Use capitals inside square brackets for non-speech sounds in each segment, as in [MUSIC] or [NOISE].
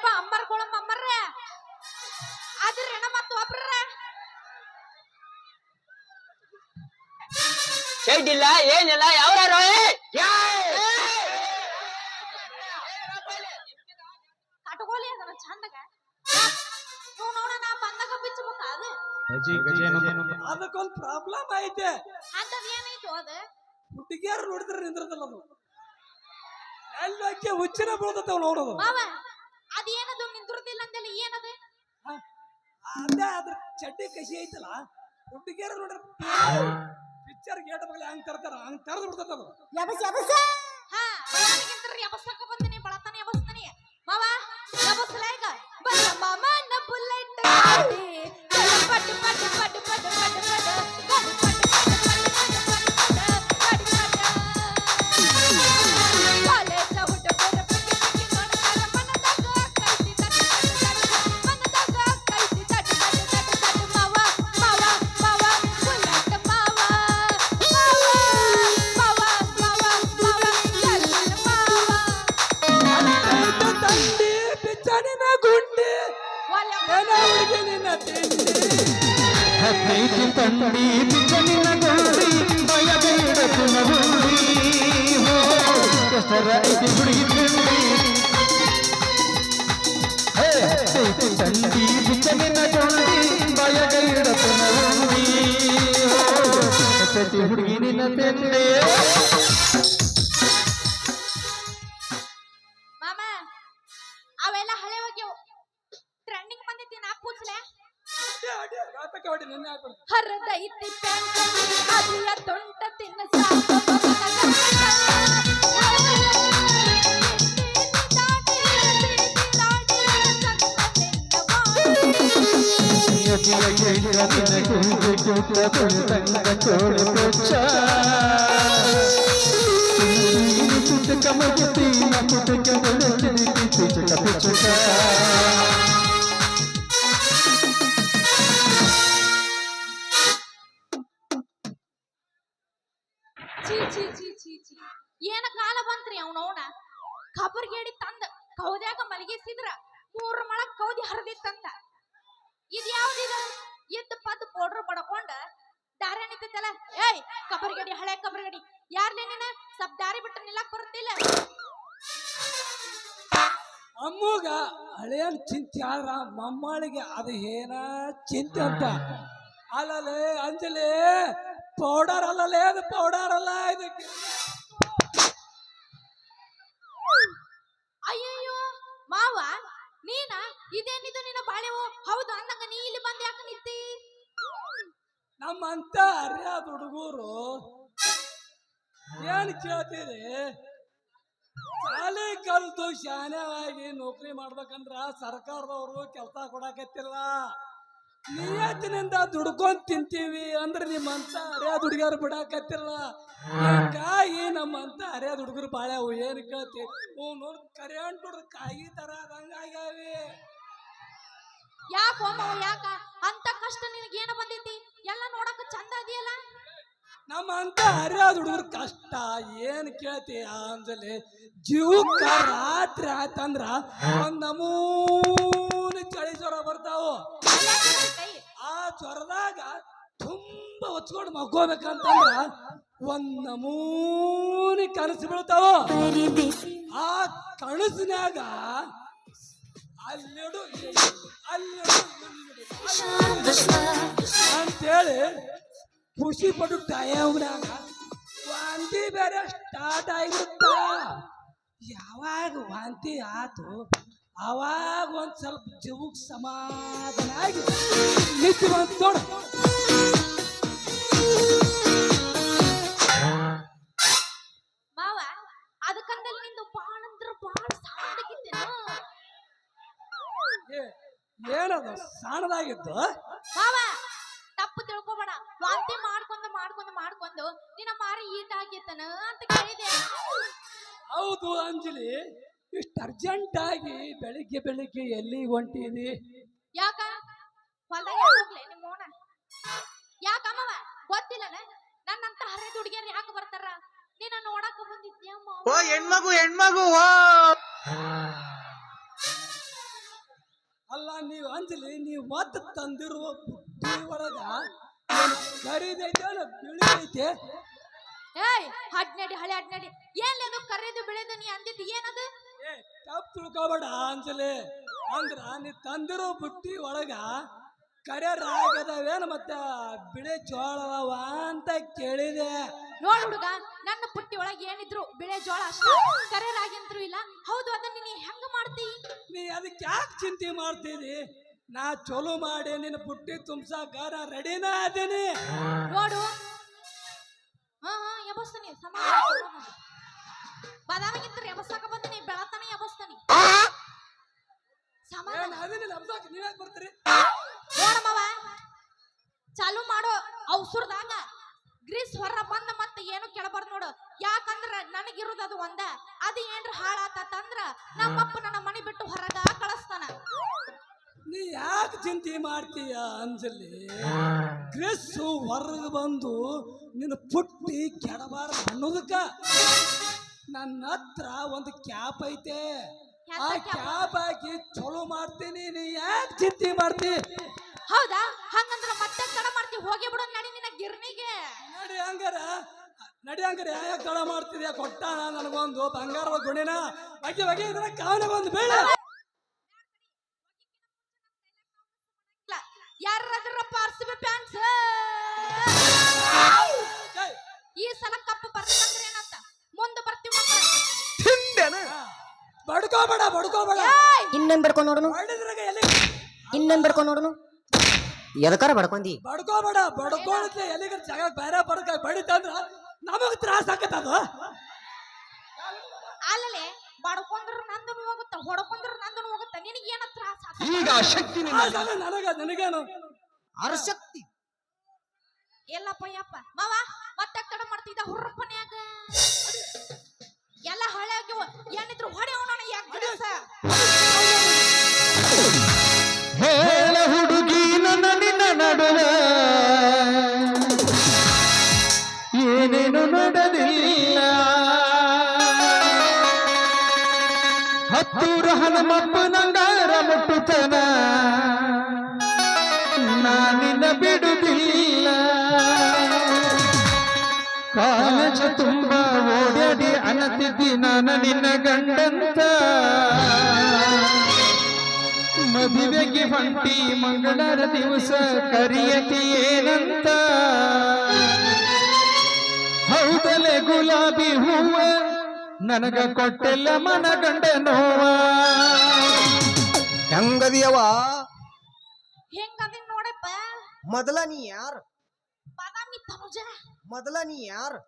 ಯಪ್ಪ ಅಮ್ಮರ್ಗೊಳಮ್ಮ ಅಮ್ಮರ್ರ. ಆದ್ರೆ ಮತ್ತ ಒಬ್ರ ಶೆಡ್ ಇಲ್ಲ ಏನಿಲ್ಲ ಯಾವ್ಯಾರು ಕಟ್ಕೋಲಿ ಅದನ್ನ ಚಂದಗ. ನೀವು ನೋಡ ನಾ ಬಂದಾಗ ಬಿಚ್ಚಬೇಕ ಅದು. ಅದಕ್ಕೊಂದ್ ಪ್ರಾಬ್ಲಮ್ ಐತೆ. ಅಂತದ್ ಏನಾಯ್ತು ಅದು? ಹುಡುಗಿಯರು ನೋಡಿದ್ರೆ ನಿಂದ್ರದಲ್ಲ ಅದು. ಎಲ್ಲಿ ಅಕ್ಕಿ ಹುಚ್ಚಿನ ಬೀಳ್ತೈತೆ ಅವ್ ನೋಡೋದು. ಮಾವ ಅದ್ ಏನದು ನಿಂದ್ರದಿಲ್ಲ ಅಂದಲ್ಲ ಏನದು? ಅದೇ ಅದ್ರ ಚಡ್ಡಿ ಕಸಿ ಐತಲ್ಲ ಹುಡುಗಿಯರು ನೋಡ್ರಿ ಪಿಕ್ಚರ್ ಗೇಟ್ ಬಗ್ಗೆ ಹಂಗ್ ತರ್ತಾರ ಹಂಗ್ ತರದ್ ಬಿಡ್ತದ ಅದು. ಹಾ ಬಳನಿಗಿಂತ ಯಬಸಕ್ಕ ಬಂದಿನಿ ಬಳತನ ಯಬಸ್ತನಿ ಮಾವ ಯಬಸ ಈಗ. ಬಲ್ಲ ಮಾಮ ನ ಬುಲೆಟ್ ಗಾಡಿ ಪಟ್ ಪಟ್ ಪಟ್ ಪಟ್ ಪಟ್ ಹತ್ತೈತಿ ತಂಡಿ ಬಿಚ್ಚನಿನ ಗೋಡಿ ಬಯದ ಇಡತು ಎಷ್ಟರ ಐತಿ ಹುಡುಗಿ ತಿಂಡಿ. ಹತ್ತೈತಿ ತಂಡಿ ಬಿಚ್ಚನಿನ ಗೋಡಿ ಬಯದ ಇಡತು ಹುಡುಗಿ ನಿನ್ನ ತಿಂಡಿ. ಅಡಿ, ಗಾತಕ್ಕೆ ಹೊಡಿ, ನಿನ್ನೆ ಹಾಕ್ಬಿಡು. ಹರದೈತಿ ಪ್ಯಾಂಟಲ್ಲಿ ಅದಿಯ ತೊಂಟ ತಿನ್ನ ಸಾಕು ಮಗನ ಗಂಡ. ಯತಿಯ ಕೇಳಿನ ಕೂಗು ಕೂಟ ತಂಗ ಚೀ ಚೀ ಚೀ ಚೀ ಛೀ. ಏನ ಕಾಲ ಬಂತ್ರಿ ಅವನವನ ಕಬರ್ಗೇಡಿ ತಂದ, ಕೌದ್ಯಾಗ ಮಲಗಿಸಿದ್ರ ಮೂರು ಮಳ ಕೌದಿ ಹರಿದಿತ್ತಂತ. ಇದ್ ಯಾವ್ದಿದ ಎದ್ದು ಪದ್ದು ಪೌಡ್ರ್ ಬಡ್ಕೊಂಡ ದಾರಿ ನಿಂತೈತಲ್ಲ ಏಯ್, ಕಬರ್ಗಡಿ, ಹಳೆ ಕಬರ್ಗಡಿ. ಯಾರ್ಲೇ ನೀನ? ಸಬ್ ದಾರಿ ಬಿಟ್ಟು ನಿಲ್ಲಕ್ ಬರುತ್ತಿಲ್ಲ? ಅಮ್ಮಗ ಹಳೆಯನ್ ಚಿಂತೆ ಆದ್ರ ಮಮ್ಮಳಿಗೆ ಅದು ಏನ ಚಿಂತೆ ಅಂತ. ಅಲ್ಲಲೇ, ಅಂಜಲಿ ಪೌಡರ್ ಅಲ್ಲಲೇ ಅದು ಪೌಡರ್ ಅಲ್ಲ ಇದಕ್ಕೆ. ಅಯ್ಯಯ್ಯೋ ಮಾವ ನೀನ? ಇದೇನಿದು ನಿನ್ನ ಬಾಳೆವು? ಹೌದು ಅಂದಂಗ ನೀ ಇಲ್ಲಿ ಬಂದ್ ಯಾಕೆ ನಿಂತಿ? ನಮ್ಮಂತ ಅರ್ಯಾದ ಹುಡುಗರು ಏನ್ ಕೇಳ್ತೀರಿ? ಶಾಲೆ ಕಲ್ತು ಶಾನ್ಯವಾಗಿ ನೌಕರಿ ಮಾಡ್ಬೇಕಂದ್ರ ಸರ್ಕಾರದವರು ಕೆಲಸ ಕೊಡಕತ್ತಿಲ್ಲ. ನಿಯತ್ತಿನಿಂದ ದುಡ್ಕೊಂಡ್ ತಿಂತೀವಿ ಅಂದ್ರೆ ನಿಮ್ಮಂತ ಅರಿಯಾದ ದುಡ್ಗಾರ ಬಿಡಾಕತ್ತಿಲ್ಲ ಕಾಯಿ ನಮ್ಮಂತ ಅಂತ ಹುಡುಗರು ಬಾಳೆ ಅವು ಏನ್ ಕೇಳ್ತಿ? ಹ್ಞೂ ನೋಡಿ ಕರೆಂಟ್ ಹುಡುಗ ಕಾಯಿ ತರ ಹಂಗಾಗ್ಯಾವಿ ಯಾಕೋ ಮಾವ ಯಾಕ? ಅಂತ ಕಷ್ಟ ನಿನಗೇನು ಬಂದೈತಿ ಎಲ್ಲ ನೋಡಕ ಚಂದ ಅದೆಯಲ್ಲ ನಮ್ಮಂತ ಹರಿಯಾದ ಹುಡುಗರು ಕಷ್ಟ. ಏನ್ ಕೇಳ್ತೀಯ ಅಂಜಲಿ? ಜೀವಕ್ಕ ರಾತ್ರಿ ಆಯ್ತಂದ್ರ ಒಂದ್ ನಮೂನಿ ಚಳಿ ಜ್ವರ ಬರ್ತಾವು. ಆ ಜ್ವರದಾಗ ತುಂಬಾ ಹೊಚ್ಕೊಂಡು ಮಕ್ಕೋಬೇಕಂತಂದ್ರ ಒಂದ್ ನಮೂನಿ ಕನಸು ಬೀಳ್ತಾವ. ಆ ಕನಸಿನಾಗ ಅಲ್ಲಿಡು ಅಲ್ಲಿಡು ಅಂತೇಳಿ ಖುಷಿ ಪಟ್ಟು ಟೈಮ್ನಾಗ ವಾಂತಿ ಬೇರೆ ಸ್ಟಾರ್ಟ್ ಆಗಿರುತ್ತ? ಯಾವಾಗ ವಾಂತಿ ಆತು ಅವಾಗ ಒಂದ್ ಸ್ವಲ್ಪ ಜೀವಕ್ಕೆ ಸಮಾಧಾನ ಆಗಿ ನಿಂತು ಬಂತು ನೋಡು. ಮಾವ ಅದಕ್ಕಂದಲ್ಲಿ ನಿಂದು ಬಾಳ ಅಂದ್ರ ಬಾಳ ಸಾಣಾಗಿತ್ತೇನು ಏ, ಏನದು ಸಾಣದಾಗಿತ್ತು? ಮಾವ ತಪ್ಪು ತಿಳ್ಕೊಬೇಡ. ವಾಂತಿ ಮಾಡ್ಕೊಂಡು ಮಾಡ್ಕೊಂಡು ಮಾಡ್ಕೊಂಡು ನಿನ್ನ ಮಾರಿ ಈಟ್ ಆಗಿತ್ತನ ಅಂತ ಕೇಳಿದೆ. ಹೌದು ಅಂಜಲಿ ಇಷ್ಟು ಅರ್ಜೆಂಟ್ ಆಗಿ ಬೆಳಿಗ್ಗೆ ಬೆಳಿಗ್ಗೆ ಎಲ್ಲಿ ಹೊಂಟಿದಿ? ಯಾಕ? ಹೊಲ್ದಾಗ ಹೋಗ್ಲೆ ನಿಮ್ಮ ಓಣ ಯಾಕಮ್ಮವ ಗೊತ್ತಿಲ್ಲನ? ನನ್ನಂತ ಹರಿದ ಹುಡುಗಿಯರು ಯಾಕೆ ಬರ್ತಾರ? ನೀನ ನೋಡಕ ಬಂದಿದ್ಯಮ್ಮ ಓ ಹೆಣ್ಮಗು ಹೆಣ್ಮಗು ಓ ಅಂಜಲಿ ನೀವು ಮತ್ತೆ ತಂದಿರುವ ಬುಟ್ಟಿ ಒಳಗ ಏನ್ ಕರಿದೈತೆ ಐತೆ ಏಯ್ ಹಡ್ನಡಿ ಹಳೆ ಹಡ್ನಡಿ ಏನ್ ಅದು ಕರೆದು ಬೆಳೆದು ನೀ ಅಂದಿದ್ದು ಏನದು? ಏ ತಪ್ಪು ತಿಳ್ಕೊಬೇಡ ಅಂಜಲಿ. ಅಂದ್ರ ನೀ ತಂದಿರೋ ಬುಟ್ಟಿ ಒಳಗ ಕರೆ ರಾಗದವೇನು ಮತ್ತೆ ಬಿಳಿ ಜೋಳವ ಅಂತ ಕೇಳಿದೆ. ನೋಡ್ ಹುಡುಗ ನನ್ನ ಪುಟ್ಟಿ ಒಳಗೆ ಏನಿದ್ರು ಬಿಳೆ ಜೋಳ ಅಷ್ಟೇ. ಕರೆ ರಾಗಿಂತ್ರು ಇಲ್ಲ. ಹೌದು ಅದನ್ನ ನೀ ಹೆಂಗ ಮಾಡ್ತಿ? ನೀ ಅದಕ್ಕೆ ಯಾಕೆ ಚಿಂತೆ ಮಾಡ್ತೀರಿ ನಾ ಚಲೋ ಮಾಡಿ ನಿನ್ನ ಬುಟ್ಟಿ ತುಂಬ್ಸಾಕ ನಾ ರೆಡಿನ ಅದೇನಿ ನೋಡು. ಹಾ ಹಾ ಎಬಸ್ತಾನಿ. ಬಾದಾಮಿಗಿಂತ ಎಬಸ್ಸಾಕ ಬಂದಿನಿ ಬೆಳತಾನೆ ಎಬಸ್ತಾನೆ. ಸಮಾಧಾನ. ಅದೇನಿ ಹಬ್ಸಾಕ ನೀವ್ಯಾಕೆ ಬರ್ತೀರಿ? ನೋಡಮ್ಮವ ಚಾಲು ಮಾಡೋ ಔಸರದಾಗ ಗ್ರೀಸ್ ಹೊರ ಬಂದ ಮತ್ತೆ ಏನು ಕೆಳಬಾರ್ದು ನೋಡು. ಯಾಕಂದ್ರ ನನಗಿರೋದು ಅದು ಒಂದ ಅದು ಏನ್ರ ಹಾಳಾತಂದ್ರ ನಮ್ಮಪ್ಪ ನನ್ನ ಮನೆ ಬಿಟ್ಟು ಹೊರಗ ಚಿಂತೆ ಮಾಡ್ತೀಯ ಅಂಜಲಿ? ಕ್ರಿಸ್ಸು ಹೊರಗೆ ಬಂದು ನಿನ್ನ ಪುಟ್ಟಿ ಕೆಡಬಾರ ಅನ್ನೋದಕ್ಕ ನನ್ನ ಹತ್ರ ಒಂದು ಕ್ಯಾಪ್ ಐತೆ. ಆ ಕ್ಯಾಪ್? ಹಾಕಿ ಚಲೋ ಮಾಡ್ತೀನಿ ನೀ ಯಾಕೆ ಚಿಂತೆ ಮಾಡ್ತಿ? ಹೌದಾ? ಹಂಗಂದ್ರ ಮತ್ತೆ ತಡ ಮಾಡ್ತಿ ಹೋಗಿ ಬಿಡು ನಡಿ ನಿನ್ನ ಗಿರ್ನಿಗೆ. ನಡಿ ಹಂಗಾರ. ನಡಿ ಹಂಗಾರ ಯಾಕೆ ತಡ ಮಾಡ್ತಿದ್ಯಾ? ಕೊಟ್ಟ ನನಗೊಂದು ಬಂಗಾರದ ಗುಣಿನ. ಬಗ್ಗೆ ಬಗ್ಗೆ ಇದ್ರ ಕಾವಲಿಗೆ ಒಂದು ಬೇಡ ಯಾರದ್ರಪ್ಪ ಪಾರ್ಸಿಬಿ ಫ್ಯಾನ್ಸ್ ಈ ಸಲ ಕಪ್ಪು ಬರ್ಬೇಕಂದ್ರೆ ಏನಂತ? ಮುಂದೆ ಬರ್ತೀವಿ ಮಕ್ಕಳು ಬಡ್ಕೋಬೇಡ ಬಡ್ಕೋಬೇಡ! ಇನ್ನೊಂದ್ ಬರ್ಕೊಂಡ್ ನೋಡುನು? ಬಡಿದ್ರಾಗ ಎಲೆ ಇನ್ನೊಂದ್ ಬರ್ಕೊಂಡ್ ನೋಡನು? ಎದಕಾರ ಬಡ್ಕೊಂಡಿ? ಬಡ್ಕೋಬೇಡ ಬಡ್ಕೊಳಕ್ಕೆ ಎಲ್ಲಿಗೆ ಜಾಗ ಬೇರೆ ಬಡ್ಕ ಬಡಿತಂದ್ರ ನಮಗ ತ್ರಾಸ ಅದು ಅಲ್ಲಲೆ ಬಡ್ಕೊಂಡ್ರು ನಂದನು ಹೋಗುತ್ತ ಹೊಡ್ಕೊಂಡ್ರು ನಂದನು ಹೋಗುತ್ತ ನಿನಗೇನ ತ್ರಾಸ? ಈಗ ಶಕ್ತಿ ತ್ರಾಸ ನನಗ ನನಗೇನು? ಅರಶಕ್ತಿ ಎಲ್ಲಪ್ಪ ಯಪ್ಪ. ಮಾವ ಮತ್ತೆ ತಡ ಮಾಡ್ತಿದ್ದ ಹುರ್ರಪ್ಪನ್ಯಾಗ? ಎಲ್ಲ ಹಳೆ ಆಗ್ಯವ ಏನಿದ್ರು ಹೊಡೆ ಹತ್ತೂರ ಹನುಮಪ್ಪ ನಂಗಾರ ನಿನ್ನ ಬಿಡುದಿಲ್ಲ. ಕಾಲೇಜು ತುಂಬ ಓಡಾಡಿ ಅನ್ನತಿದ್ದಿ ನಾನು ನಿನ್ನ ಗಂಡಂತ. ಮದುವೆಗೆ ಹೊಂಟಿ ಮಂಗಳರ ದಿವಸ ಕರಿಯತಿ ಏನಂತ. ಹೌದಲೆ ಗುಲಾಬಿ ಹೂವ ನನಗ ಕೊಟ್ಟೆಲ್ಲ ಮನ ಮನಗಂಡ ನೋವ ಹೆಂಗದಿಯವ ಹೆಂಗದಿ ನೋಡಪ್ಪ. ಮೊದಲ ನೀ ಯಾರು? ಬಾದಾಮಿ ತನುಜ. ಮೊದಲ ನೀ ಯಾರು?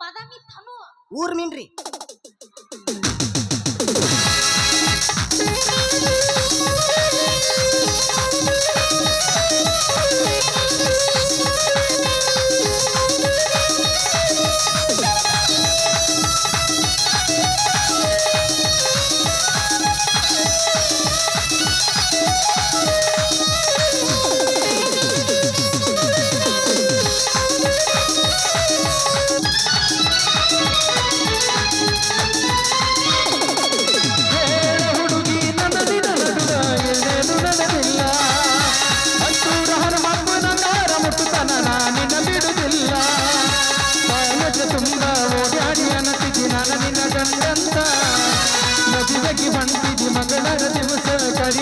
ಬಾದಾಮಿ ತನು. ಊರ್ ಮೀನ್ರಿ.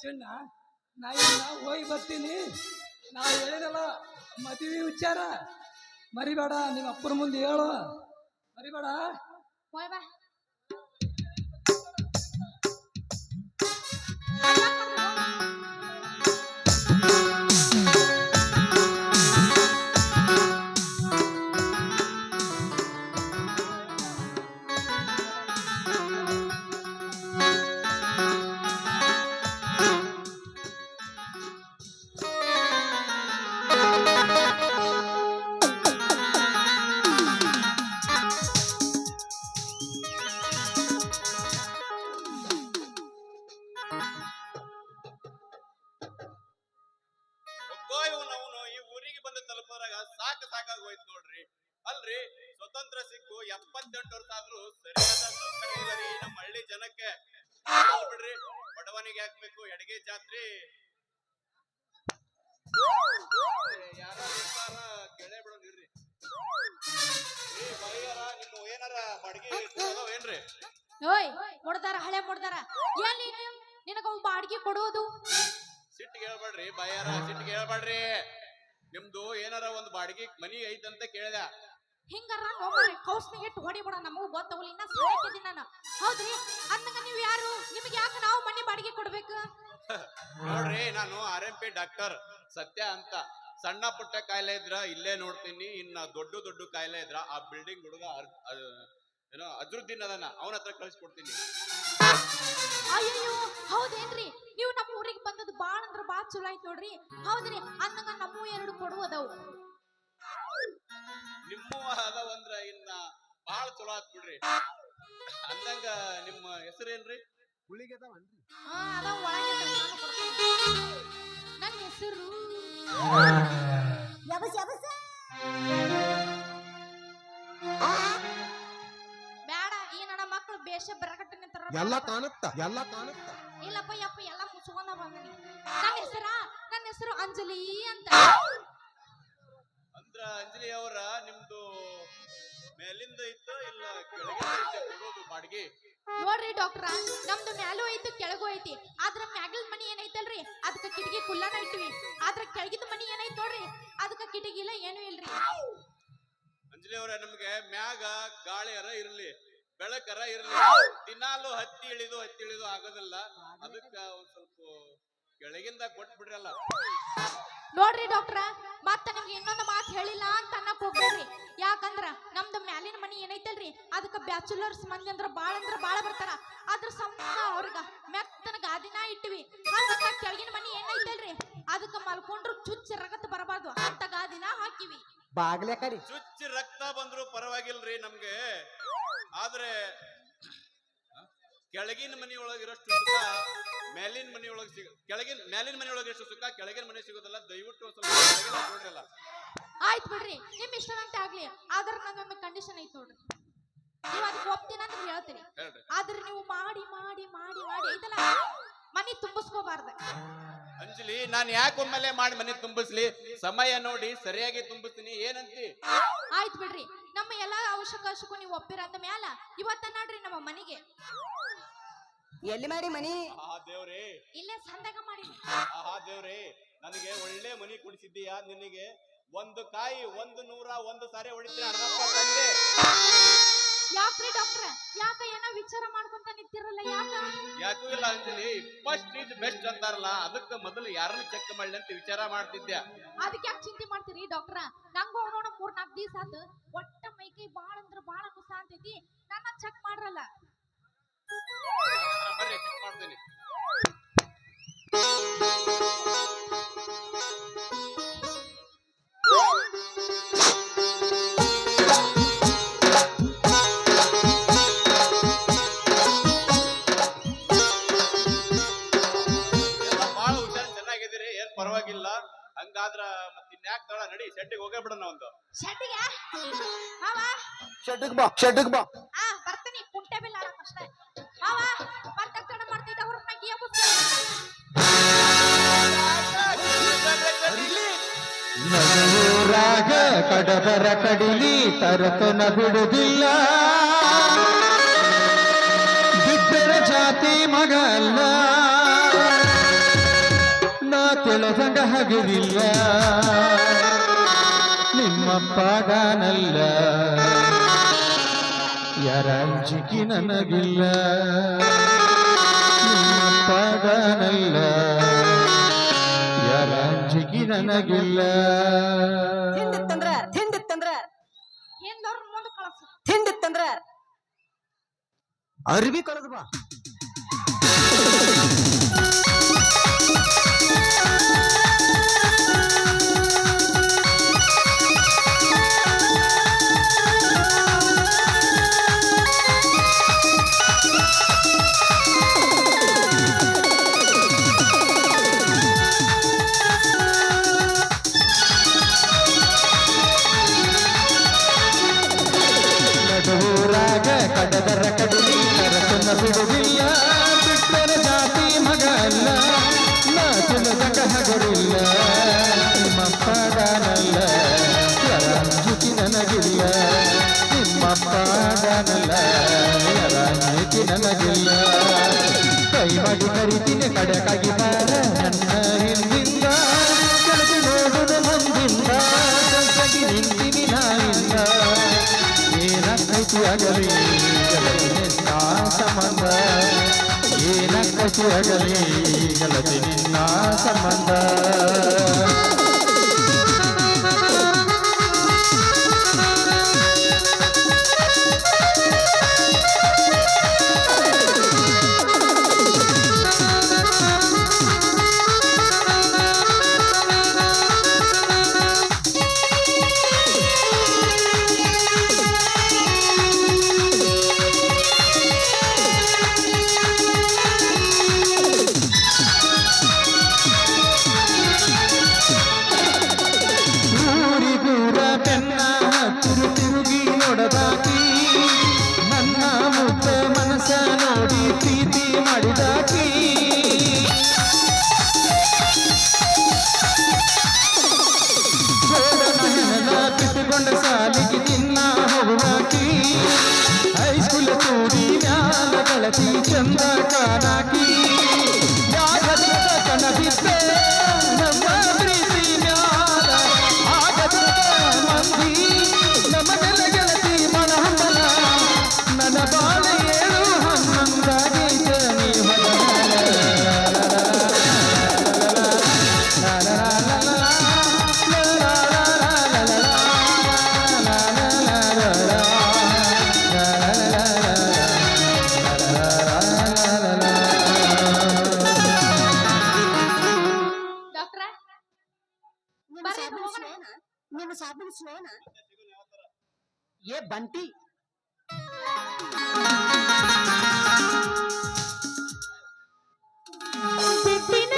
ಚಿನ್ನ ನಾ ಇನ್ನ ಹೋಗಿ ಬರ್ತೀನಿ. ನಾವು ಹೇಳಿದಲ್ಲ, ಮದುವೆ ವಿಚಾರ. ಮರಿಬೇಡ, ನಿಮ್ಮ ಅಪ್ಪನ ಮುಂದೆ ಹೇಳು. ಮರಿಬೇಡ. ಹೋಯ್ ಬಾ. ಓಯ್ ಹಳೆ ಕೊಡ್ತಾರ ಎಲ್ಲಿ ನೀನು? ನಿನಗ ಒಬ್ಬ ಬಾಡಿಗೆ ಕೊಡೋದು ಸಿಟ್ಟಿಗೆ ಹೇಳ್ಬೇಡ್ರಿ ಬಯ್ಯಾರ ಸಿಟ್ಟಿಗೆ ಹೇಳ್ಬೇಡ್ರಿ. ನಿಮ್ದು ಏನಾರ ಒಂದ್ ಬಾಡಿಗೆ ಮನಿ ಐತಂತ ಕೇಳ್ದ. ಹಿಂಗಾರ ನೋಡ್ರಿ ಕೌಸ್ನಿಗೆ ಇಟ್ಟು ಹೊಡಿಬೇಡ ನಮಗೂ ಗೊತ್ತಾಗಲಿ ಇನ್ನ ಸಾಕಿದ್ದೀನಿ ನಾನು. ಹೌದ್ರಿ? ಅಂದಂಗ ನೀವು ಯಾರು? ನಿಮಗೆ ಯಾಕೆ ನಾವು ಮನೆ ಬಾಡಿಗೆ ಕೊಡ್ಬೇಕು? [LAUGHS] ನೋಡ್ರಿ ನಾನು ಆರ್ ಎಂ ಪಿ ಡಾಕ್ಟರ್ ಸತ್ಯ ಅಂತ. ಸಣ್ಣ ಪುಟ್ಟ ಕಾಯಿಲೆ ಇದ್ರ ಇಲ್ಲೇ ನೋಡ್ತೀನಿ ಇನ್ನ ದೊಡ್ಡ ದೊಡ್ಡ ಕಾಯಿಲೆ ಇದ್ರ ಆ ಬಿಲ್ಡಿಂಗ್ ಹುಡುಗ ಏನೋ ಅದ್ರದ್ದಿನ ಅದನ್ನ ಅವನ ಹತ್ರ ಕಳಿಸ್ಕೊಡ್ತೀನಿ. ಅಯ್ಯೋ ಹೌದೇನ್ರಿ? ನೀವು ನಮ್ಮ ಊರಿಗೆ ಬಂದದ್ದು ಬಾಳ ಅಂದ್ರ ಬಾಳ ಚಲೋ ಆಯ್ತು ನೋಡ್ರಿ. ಹೌದ್ರಿ ಅಂದಂಗ ನಮ್ಮ ಎರಡು ಕೊಡುವುದವು ನಿಮ್ಮ ಅದಾವಂದ್ರ ಇನ್ನ ಬಾಳ ಚಲೋ ಆತ್ ಬಿಡ್ರಿ. ಅಂದಂಗ ನಿಮ್ಮ ಹೆಸರೇನ್ರಿ? ನನ್ನ ಹೆಸರು ಬೇಡ ಈ ನನ್ನ ಮಕ್ಕಳು ಬೇಷ ಬರಕಟ್ಟ ನಿಂತಾರ ಎಲ್ಲ ಕಾಣುತ್ತ ಎಲ್ಲ ಕಾಣುತ್ತ. ಇಲ್ಲಪ್ಪ ಯಪ್ಪ ಎಲ್ಲ ಮುಚ್ಕೊಂಡ ಬಂದನಿ. ನನ್ನ ಹೆಸರ ನನ್ನ ಹೆಸರು ಅಂಜಲಿ ಅಂತ. ಅಂದ್ರ ಅಂಜಲಿ ಅವರ ನಿಮ್ದು ಮೇಲಿಂದ ಇತ್ತ ಇಲ್ಲ ಕೆಳಗಿಂದ ಬಾಡಿಗೆ? ನೋಡ್ರಿ ಡಾಕ್ಟ್ರ ನಮ್ದು ಮ್ಯಾಲೂ ಐತಿ ಕೆಳಗು ಐತಿ. ಆದ್ರ ಮ್ಯಾಗಲ್ ಮನಿ ಏನೈತಲ್ರಿ? ಅದಕ್ಕ ಕಿಟಕಿ ಕುಲ್ಲಾನ ಇಟ್ಟಿವಿ ಆದ್ರ ಕೆಳಗಿದ ಮನಿ ಏನೈತ್ ನೋಡ್ರಿ? ಅದಕ್ಕ ಕಿಟಕಿ ಇಲ್ಲ ಏನೂ ಇಲ್ರಿ. ಅಂಜಲಿ ಅವ್ರ ನಮ್ಗೆ ಮ್ಯಾಗ ಗಾಳಿಯರ ಇರ್ಲಿ ಬೆಳಕರ ಇರ್ಲಿ. ದಿನಾಲು ಹತ್ತಿ ಇಳಿದು ಹತ್ತಿ ಇಳಿದು ಆಗೋದಿಲ್ಲ. ಅದಕ್ಕ ಒಂದ್ ಸ್ವಲ್ಪ ಕೆಳಗಿಂದ ಕೊಟ್ಬಿಡ್ರಲ್ಲ ನೋಡ್ರಿ ಡಾಕ್ಟ್ರ ಮತ್ತ ನಿಮ್ಗೆ ಇನ್ನೊಂದು ಮಾತು ಹೇಳಿಲ್ಲ ಅಂತ ಅನ್ನಕ್ ಹೋಗ್ಬೇಡ್ರಿ. ಯಾಕಂದ್ರ ನಮ್ದು ಮ್ಯಾಲಿನ ಮನಿ ಏನೈತಲ್ರಿ? ಅದಕ್ಕ ಬ್ಯಾಚುಲರ್ಸ್ ಮಂದಿ ಅಂದ್ರ ಬಾಳ ಅಂದ್ರ ಬಾಳ ಬರ್ತಾರ. ಅದ್ರ ಸಂಬಂಧ ಅವ್ರಗ ಮೆತ್ತನ ಗಾದಿನ ಇಟ್ಟಿವಿ. ಅದಕ್ಕ ಕೆಳಗಿನ ಮನಿ ಏನೈತಲ್ರಿ? ಅದಕ್ಕ ಮಲ್ಕೊಂಡ್ರು ಚುಚ್ಚ ರಗತ್ ಬರಬಾರ್ದು. ಅಂತ ಗಾದಿನ ಹಾಕಿವಿ. ಬಾಗ್ಲೆ ಚುಚ್ಚ ಚುಚ್ಚಿ ರಕ್ತ ಬಂದ್ರು ಪರವಾಗಿಲ್ರಿ ನಮ್ಗೆ. ಆದ್ರೆ ಕೆಳಗಿನ ಕೆಳಗಿನ ಮನಿಯೊಳಗಿರೋಷ್ಟು ಸುಖ ಮೇಲಿನ ಮನೆಯೊಳಗೆ ಸಿಗ ಕೆಳಗಿನ ಮೇಲಿನ ಮನೆಯೊಳಗೆ ಎಷ್ಟು ಸುಖ ಕೆಳಗಿನ ಮನೆ ಸಿಗೋದಲ್ಲ. ದಯವಿಟ್ಟು ಒಂದ್ ಸ್ವಲ್ಪ ಕೆಳಗಿನ ನೋಡ್ರಲ್ಲ ಆಯ್ತು ಬಿಡ್ರಿ ನಿಮ್ ಇಷ್ಟದಂತೆ ಆಗ್ಲಿ. ಆದ್ರ ನಂದೊಂದು ಕಂಡೀಷನ್ ಐತ್ ನೋಡ್ರಿ. ನೀವ್ ಅದಕ್ಕೆ ಒಪ್ತೀನಿ ಅಂತ ಹೇಳ್ತೀನಿ. ಆದ್ರೆ ನೀವು ಮಾಡಿ ಮಾಡಿ ಮಾಡಿ ಮಾಡಿ. ಐತಲ್ಲ ಮನಿ ತುಂಬಿಸ್ಕೋಬಾರ್ದ. ಅಂಜಲಿ ನಾನು ಯಾಕೆ ಒಮ್ಮೆಲೆ ಮಾಡಿ ಮನೆ ತುಂಬಿಸ್ಲಿ? ಸಮಯ ನೋಡಿ ಸರಿಯಾಗಿ ತುಂಬಿಸ್ತೀನಿ. ಏನಂತಿ? ಆಯ್ತು ಬಿಡ್ರಿ. ನಮ್ಮ ಎಲ್ಲಾ ಅವಶ್ಯಕಾಶಕ್ಕೂ ನೀವು ಒಪ್ಪಿರ ಅಂದ ಮ್ಯಾಲ ಇವತ್ತ ನೋಡ್ರಿ ನಮ್ಮ ಮನಿಗೆ. ಎಲ್ಲಿ ಮಾಡಿ ಮನಿ? ಆ ದೇವ್ರೇ. ಇಲ್ಲೇ ಸಂದಾಗ ಮಾಡಿ. ಆ ದೇವ್ರೇ. ನನಗೆ ಒಳ್ಳೆ ಮನಿ ಕುಡಿಸಿದ್ದೀಯಾ ನಿನಗೆ? ಒಂದು ಕಾಯಿ ಒಂದು ನೂರ ಒಂದು ಸಾರಿ ಹೊಡಿತೀನಿ ಹಣಮಪ್ಪ ತಂದೆ ಯಾಕ್ರಿ ಡಾಕ್ಟ್ರ? ಯಾಕ ಏನೋ ವಿಚಾರ ಮಾಡ್ಕೊಂತ ನಿಂತಿರಲ್ಲ ಯಾಕ? ಯಾಕೂ ಇಲ್ಲ ಅಂತೀನಿ ಫಸ್ಟ್ ಇಸ್ ಬೆಸ್ಟ್ ಅಂತಾರಲ್ಲ ಅದಕ್ಕೆ ಮೊದಲು ಯಾರನ್ನ ಚೆಕ್ ಮಾಡ್ಲಿ ಅಂತ ವಿಚಾರ ಮಾಡ್ತಿದ್ದೆ. ಅದಕ್ಕೆ ಯಾಕೆ ಚಿಂತೆ ಮಾಡ್ತೀರಿ ಡಾಕ್ಟ್ರ? ನಂಗೂ ನೋಡ ಮೂರ್ ನಾಲ್ಕು ದಿವಸ ಆತು. ಒಟ್ಟ ಮೈಕೈ ಬಾಳ ಅಂದ್ರ ಬಾಳ ಕುಸ ಅಂತೈತಿ. ನನ್ನ ಚೆಕ್ ಮಾಡ್ರಲ್ಲ. ಬರ್ರಿ ಚೆಕ್ ಮಾಡ್ತೀನಿ. ಪರವಾಗಿಲ್ಲ. ಹಂಗಾದ್ರ ಮತ್ತೆ ಇನ್ಯಾಕ್ ತಡ ನಡಿ ಶೆಟ್ಟಿಗೆ ಹೋಗೇ ಬಿಡೋಣ ಒಂದು. ಶೆಟ್ಟಿಗೆ ಬಾ. ಶೆಡ್ಡಿಗ್ ಬಾ ಹಾ ಬರ್ತೀನಿ ಕುಂಟೆ ಬಿಲ್ಲ ಅಷ್ಟೇ. ರಾಗ ಕಡದರ ಕಡಿಲಿ ತರತನ ಬಿಡುದಿಲ್ಲ. ಬಿದ್ದರ ಜಾತಿ ಮಗಲ್ಲ ನಾ ತಿಳಿದಂಗ ಹಗುದಿಲ್ಲ. ನಿಮ್ಮಪ್ಪಗಾನಲ್ಲ ಯಾರ ಅಂಜಿಕಿ ನನಗಿಲ್ಲ. ನಿಮ್ಮಪ್ಪಗಾನಲ್ಲ ಅಂಜಿಕೆ ನನಗಿಲ್ಲ ತಿಂಡಿತ್ತಂದ್ರ ಹಿಂದವ್ರ ಮುಂದೆ ಕಳಸ. ಅರ್ಬಿ ಕಳೆದು ಬಾ. ಯಾರ ಅಂಜಿಕೆ ನನಗಿಲ್ಲ. ಕೈ ಮಾಡಿ ಕರಿತೀನಿ, ಕಡೆಕಾಗಿ ಬಾರ, ನನ್ನ ಹಿಂದಿಂದ. ಕೆಳಗೆ ನೋಡುದ ಮುಂದಿಂದ ಕಲ್ಸಾಗಿ ನಿಂತೀನಿ ನಾನಿಂದ ಏನಕ್ಕೈತಿ ಗೆಳತಿ ನಿನ್ನ ಸಂಬಂಧ ಏನಕ್ಕೈತಿ ಅಗಲಿ ಗೆಳತಿ ನಿನ್ನ ಸಂಬಂಧ ನನ್ನ